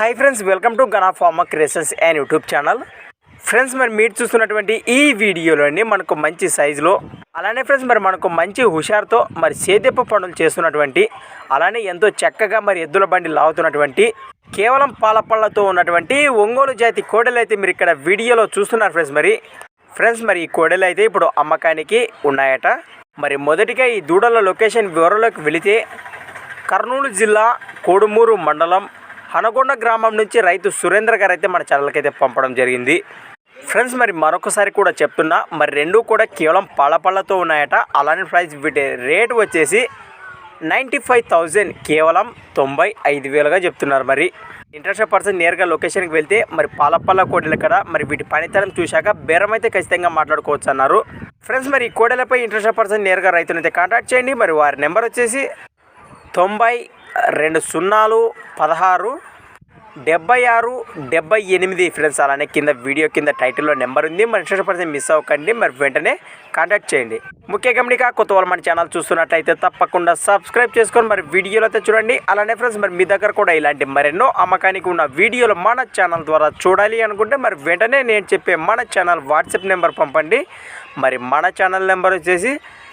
Hi friends welcome to Gana pharma creations and YouTube channel friends మరి మీరు చూస్తున్నటువంటి ఈ వీడియోలోని మనకు మంచి సైజులో అలానే ఫ్రెండ్స్ మరి మనకు మంచి హుషారుతో మరి సేద్యపు పనులు చేస్తున్నటువంటి అలానే ఎంతో చక్కగా మరి ఎద్దుల బండి లాగుతున్నటువంటి కేవలం పాలపళ్ళతో ఉన్నటువంటి ఒంగోలు జాతి కోడలు అయితే మీరు ఇక్కడ వీడియోలో చూస్తున్నారు ఫ్రెండ్స్ మరి. ఫ్రెండ్స్ మరి ఈ కోడలు అయితే ఇప్పుడు అమ్మకానికి ఉన్నాయట. మరి మొదటిగా ఈ దూడల లొకేషన్ వివరంలోకి వెళితే కర్నూలు జిల్లా కోడుమూరు మండలం హనగొండ గ్రామం నుంచి రైతు సురేంద్ర గారు అయితే మన ఛానల్కి అయితే పంపడం జరిగింది. ఫ్రెండ్స్ మరి మరొకసారి కూడా చెప్తున్నా మరి రెండు కూడా కేవలం పళ్ళపళ్ళతో ఉన్నాయట. అలానే ప్రైస్ వీటి రేట్ వచ్చేసి నైంటీ ఫైవ్ థౌజండ్ కేవలం తొంభై ఐదు వేలుగా చెప్తున్నారు మరి. ఇంట్రెస్ట్ పర్సన్ నేరుగా లొకేషన్కి వెళ్తే మరి పాలపల్ల కోడెల కడ మరి వీటి పనితనం చూశాక బేరం అయితే ఖచ్చితంగా మాట్లాడుకోవచ్చు అన్నారు. ఫ్రెండ్స్ మరి ఈ కోడెలపై ఇంట్రెస్ట్ పర్సన్ నేరుగా రైతునైతే కాంటాక్ట్ చేయండి. మరి వారి నెంబర్ వచ్చేసి తొంభై రెండు సున్నాలు పదహారు డెబ్బై ఆరు డెబ్బై ఎనిమిది ఫ్రెండ్స్ అలానే కింద వీడియో కింద టైటిల్లో నెంబర్ ఉంది. మరి ఇంట్రెస్ట్ పర్సన్ మిస్ అవ్వకండి. మరి వెంటనే కాంటాక్ట్ చేయండి. ముఖ్య గమనిక కొత్త వాళ్ళు మన ఛానల్ చూస్తున్నట్టయితే తప్పకుండా సబ్స్క్రైబ్ చేసుకొని మరి వీడియోలు అయితే చూడండి. అలానే ఫ్రెండ్స్ మరి మీ దగ్గర కూడా ఇలాంటి మరెన్నో అమ్మకానికి ఉన్న వీడియోలు మన ఛానల్ ద్వారా చూడాలి అనుకుంటే మరి వెంటనే నేను చెప్పే మన ఛానల్ వాట్సాప్ నెంబర్ పంపండి. మరి మన ఛానల్ నెంబర్ వచ్చేసి